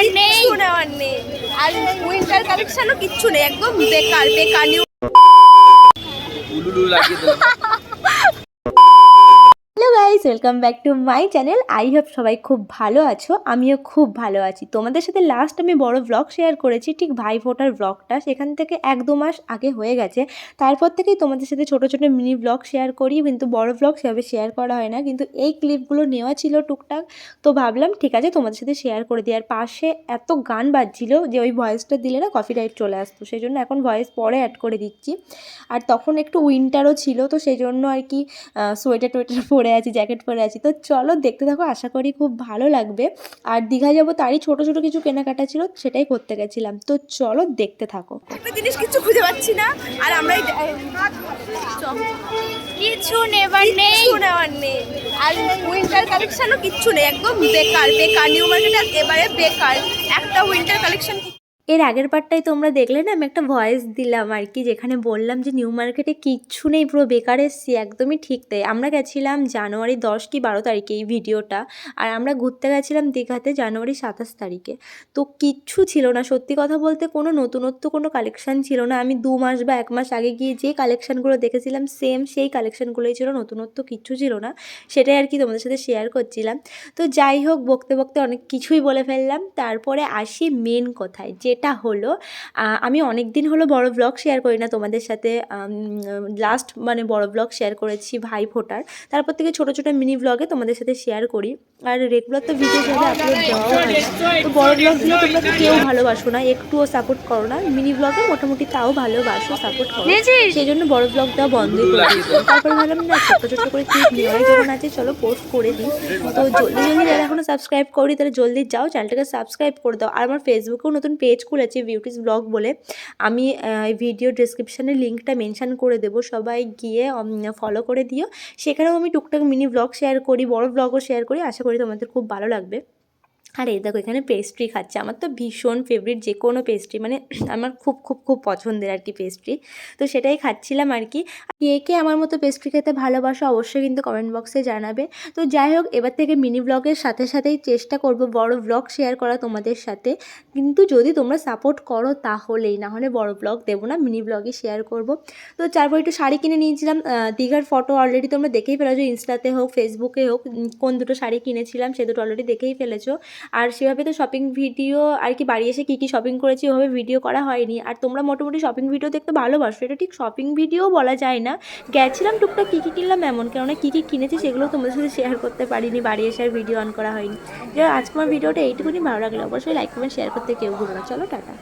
নেওয়ার নেই। নেওয়ার নেই। আর উইন্টার কালেকশনও কিচ্ছু নেই একদম বেকার বেকার new guys welcome back to my channel I hope সবাই খুব ভালো আছো, আমিও খুব ভালো আছি। তোমাদের সাথে লাস্ট আমি বড় ব্লগ শেয়ার করেছি, ঠিক ভাই ফোটার ব্লগটা সেখান থেকে এক দু মাস আগে হয়ে গেছে। তারপর থেকেই তোমাদের সাথে ছোট ছোট মিনি ব্লগ শেয়ার করি, কিন্তু বড় ব্লগ সেভাবে শেয়ার করা হয় না, কিন্তু এই ক্লিপগুলো নেওয়া ছিল টুকটাক। তো ভাবলাম, ঠিক আছে, তোমাদের সাথে শেয়ার করে দিই। আর পাশে এত গান বাজছিল যে ওই ভয়েসটা দিলে না কফি রাইট চলে আসতো সেই জন্য এখন ভয়েস পরে অ্যাড করে দিচ্ছি। আর তখন একটু উইন্টারও ছিল, তো সেই জন্য আর কি সোয়েটার টোয়েটার পরে আছি জ্যাকেট পরে আছি। তো চলো দেখতে থাকো আশা করি খুব ভালো লাগবে। আর দীঘা যাব তারই ছোট ছোট কিছু কেনাকাটা ছিল সেটাই করতে গেছিলাম। তো চলো দেখতে থাকো। একটা জিনিস কিচ্ছু খুঁজে পাচ্ছি না আর আমরা কিছু নেবার নেই। কিচ্ছু নেওয়ার নেই। আর উইন্টার কালেকশনও কিচ্ছু নেই একদম বেকার বেকার নিউ মার্কেট এবারে বেকার। একটা উইন্টার কালেকশন এর আগের পার্টটাই তোমরা দেখলে না? আমি একটা ভয়েস দিলাম আর কি, যেখানে বললাম যে নিউ মার্কেটে কিচ্ছু নেই, পুরো বেকার এসছি, একদমই ঠিক তাই। আমরা গেছিলাম জানুয়ারি দশ কি বারো তারিখে এই ভিডিওটা আর আমরা ঘুরতে গেছিলাম দীঘাতে জানুয়ারি সাতাশ তারিখে। তো কিচ্ছু ছিল না, সত্যি কথা বলতে কোনো নতুনত্ব, কোনো কালেকশান ছিল না। আমি দু মাস বা এক মাস আগে গিয়ে যে কালেকশানগুলো দেখেছিলাম সেম সেই কালেকশানগুলোই ছিল, নতুনত্ব কিচ্ছু ছিল না। সেটাই আর কি তোমাদের সাথে শেয়ার করছিলাম। তো যাই হোক, বকতে বকতে অনেক কিছুই বলে ফেললাম। তারপরে আসি মেন কথায় যেটা হলো আমি অনেক দিন হলো বড় ব্লগ শেয়ার করি না তোমাদের সাথে লাস্ট মানে বড় ব্লগ শেয়ার করেছি ভাই ফোটার। তারপর থেকে ছোটো ছোটো মিনি ব্লগে তোমাদের সাথে শেয়ার করি। আর রেগুলার তো ভিডিও সাথে আপলোড দেওয়াও হয় তো বড় ব্লগগুলো তোমরা তো কেউ ভালোবাসো না একটুও সাপোর্ট করো না। মিনি ব্লগে মোটামুটি তাও ভালোবাসো সাপোর্ট করো। সেই জন্য বড় ব্লগ দেওয়া বন্ধই করে। দিয়েছিলাম তারপরে ভাবলাম না ছোট্ট ছোট্ট করে ক্লিপ নেওয়াই যখন আছে চলো পোস্ট করে দিই। তো জলদি জলদি যারা এখনও সাবস্ক্রাইব করি তাহলে জলদি যাও চ্যানেলটাকে সাবস্ক্রাইব করে দাও। আর আমার ফেসবুকেও নতুন পেজ খুলেছি বিউটিস ব্লগ বলে। আমি ভিডিও ডিসক্রিপশানে লিঙ্কটা মেনশান করে দেব, সবাই গিয়ে ফলো করে দিও। সেখানেও আমি টুকটাক মিনি ব্লগ শেয়ার করি, বড় ব্লগও শেয়ার করি, আশা করি তোমাদের খুব ভালো লাগবে। আর এই দেখো এখানে পেস্ট্রি খাচ্ছে। আমার তো ভীষণ ফেভারিট যে কোনো পেস্ট্রি মানে আমার খুব খুব খুব পছন্দের আর কি পেস্ট্রি তো সেটাই খাচ্ছিলাম আর কি কে কে আমার মতো পেস্ট্রি খেতে ভালোবাসো অবশ্যই কিন্তু কমেন্ট বক্সে জানাবে। তো যাই হোক, এবার থেকে মিনি ব্লগের সাথে সাথেই চেষ্টা করব বড় ব্লগ শেয়ার করা তোমাদের সাথে। কিন্তু যদি তোমরা সাপোর্ট করো তাহলেই, না হলে বড় ব্লগ দেবো না মিনি ব্লগই শেয়ার করব। তো তারপর একটু শাড়ি কিনে নিয়েছিলাম। দীঘার ফটো অলরেডি তোমরা দেখেই ফেলেছো, ইনস্টাতে হোক ফেসবুকে হোক কোন দুটো শাড়ি কিনেছিলাম, সে দুটো অলরেডি দেখেই ফেলেছো। আর সেভাবে তো শপিং ভিডিও আর কি বাড়ি এসে কী কী শপিং করেছি ওভাবে ভিডিও করা হয়নি। আর তোমরা মোটামুটি শপিং ভিডিও দেখতে ভালোবাসো। এটা ঠিক শপিং ভিডিও বলা যায় না। গেছিলাম টুকটাক কী কী কিনলাম এমন, কেননা কী কী কিনেছি সেগুলো তোমাদের সাথে শেয়ার করতে পারিনি। বাড়ি এসে আর ভিডিও অন করা হয়নি। যাই আজকে আমার ভিডিওটা এইটুকুনি। ভালো লাগল অবশ্যই লাইক কমেন্ট শেয়ার করতে কেউ ভুলো না। চলো, টাটা।